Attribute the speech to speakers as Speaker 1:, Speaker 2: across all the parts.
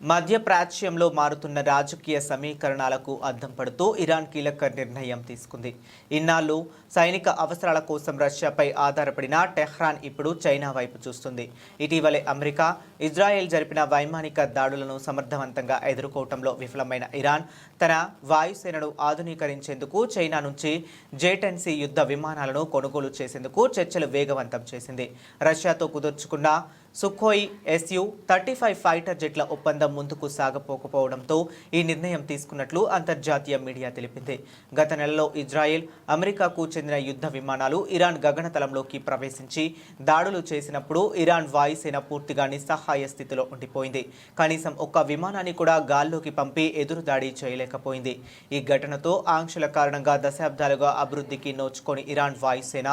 Speaker 1: మధ్యప్రాచ్యంలో మారుతున్న రాజకీయ సమీకరణాలకు అద్దం పడుతూ ఇరాన్ కీలక నిర్ణయం తీసుకుంది. ఇన్నాళ్ళు సైనిక అవసరాల కోసం రష్యాపై ఆధారపడిన టెహ్రాన్ ఇప్పుడు చైనా వైపు చూస్తుంది. ఇటీవలే అమెరికా ఇజ్రాయెల్ జరిపిన వైమానిక దాడులను సమర్థవంతంగా ఎదుర్కోవటంలో విఫలమైన ఇరాన్ తన వాయుసేనను ఆధునీకరించేందుకు చైనా నుంచి జేటెన్సీ యుద్ధ విమానాలను కొనుగోలు చేసేందుకు చర్చలు వేగవంతం చేసింది. రష్యాతో కుదుర్చుకున్న Sukhoi SU thirty five fighter జెట్ల ఒప్పందం ముందుకు సాగపోకపోవడంతో ఈ నిర్ణయం తీసుకున్నట్లు అంతర్జాతీయ మీడియా తెలిపింది. గత నెలలో ఇజ్రాయెల్ అమెరికాకు చెందిన యుద్ధ విమానాలు ఇరాన్ గగనతలంలోకి ప్రవేశించి దాడులు చేసినప్పుడు ఇరాన్ వాయుసేన పూర్తిగా నిస్సహాయ స్థితిలో ఉండిపోయింది. కనీసం ఒక్క విమానాన్ని కూడా గాల్లోకి పంపి ఎదురు దాడి చేయలేకపోయింది. ఈ ఘటనతో ఆంక్షల కారణంగా దశాబ్దాలుగా అభివృద్ధికి నోచుకొని ఇరాన్ వాయుసేన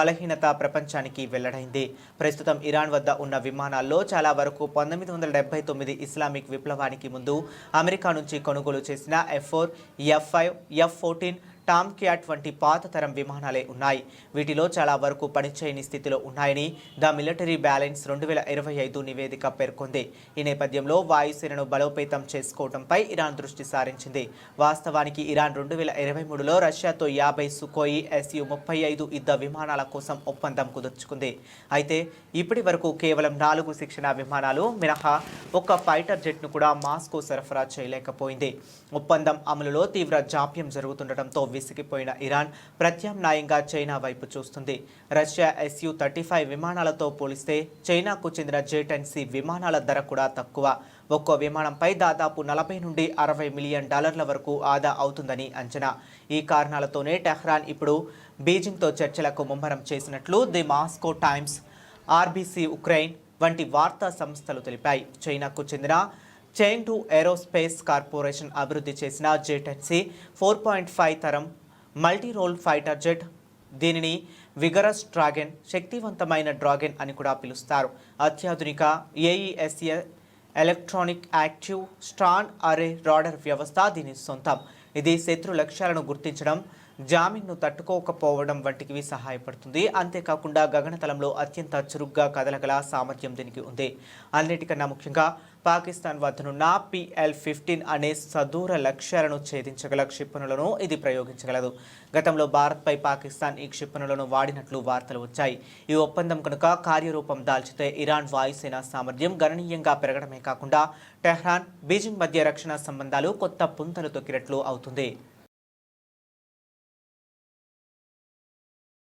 Speaker 1: బలహీనత ప్రపంచానికి వెల్లడైంది. ప్రస్తుతం ఇరాన్ వద్ద ఉన్న విమానాల్లో చాలా వరకు పంతొమ్మిది వందల డెబ్బై తొమ్మిది ఇస్లామిక్ విప్లవానికి ముందు అమెరికా నుంచి కొనుగోలు చేసిన F four F five F fourteen Tomcat వంటి పాత తరం విమానాలే ఉన్నాయి. వీటిలో చాలా వరకు పనిచేయని స్థితిలో ఉన్నాయని ద మిలిటరీ బ్యాలెన్స్ రెండు వేల ఇరవై ఐదు నివేదిక పేర్కొంది. ఈ నేపథ్యంలో వాయుసేనను బలోపేతం చేసుకోవడంపై ఇరాన్ దృష్టి సారించింది. వాస్తవానికి ఇరాన్ రెండు వేల ఇరవై మూడులో రష్యాతో యాభై సుకోయి ఎస్యు ముప్పై ఐదు యుద్ధ విమానాల కోసం ఒప్పందం కుదుర్చుకుంది. అయితే ఇప్పటి వరకు కేవలం నాలుగు శిక్షణ విమానాలు మినహా ఒక్క ఫైటర్ జెట్ను కూడా మాస్కో సరఫరా చేయలేకపోయింది. ఒప్పందం అమలులో తీవ్ర జాప్యం జరుగుతుండటంతో విసిగిపోయిన ఇరాన్ ప్రత్యామ్నాయంగా చైనా వైపు చూస్తుంది. రష్యా ఎస్యు థర్టీ ఫైవ్ విమానాలతో పోలిస్తే చైనాకు చెందిన జేటెన్సీ విమానాల ధర కూడా తక్కువ. ఒక్కో విమానంపై దాదాపు నలభై నుండి అరవై మిలియన్ డాలర్ల వరకు ఆదా అవుతుందని అంచనా. ఈ కారణాలతోనే టెహ్రాన్ ఇప్పుడు బీజింగ్తో చర్చలకు ముమ్మరం చేసినట్లు the Moscow Times RBC Ukraine వంటి వార్తా సంస్థలు తెలిపాయి. చైనాకు చెందిన చైన్ ఏరోస్పేస్ కార్పొరేషన్ అభివృద్ధి చేసిన J ten C four point five తరం మల్టీ రోల్ ఫైటర్ జెట్. దీనిని విగరస్ డ్రాగన్ శక్తివంతమైన డ్రాగన్ అని కూడా పిలుస్తారు. అత్యాధునిక ఏఈఎస్ఏ ఎలక్ట్రానిక్ యాక్టివ్ స్ట్రాన్ అరే రాడర్ వ్యవస్థ దీని సొంతం. ఇది శత్రు లక్ష్యాలను గుర్తించడం జామీన్ను తట్టుకోకపోవడం వంటివి సహాయపడుతుంది. అంతేకాకుండా గగనతలంలో అత్యంత చురుగ్గా కదలగల సామర్థ్యం దీనికి ఉంది. అన్నిటికన్నా ముఖ్యంగా పాకిస్తాన్ వద్దనున్న పిఎల్ ఫిఫ్టీన్ అనే సదూర లక్ష్యాలను ఛేదించగల క్షిపణులను ఇది ప్రయోగించగలదు. గతంలో భారత్పై పాకిస్తాన్ ఈ క్షిపణులను వాడినట్లు వార్తలు వచ్చాయి. ఈ ఒప్పందం కనుక కార్యరూపం దాల్చితే ఇరాన్ వాయుసేన సామర్థ్యం గణనీయంగా పెరగడమే కాకుండా టెహ్రాన్ బీజింగ్ మధ్య రక్షణ సంబంధాలు కొత్త పుంతలు తొక్కినట్లు అవుతుంది.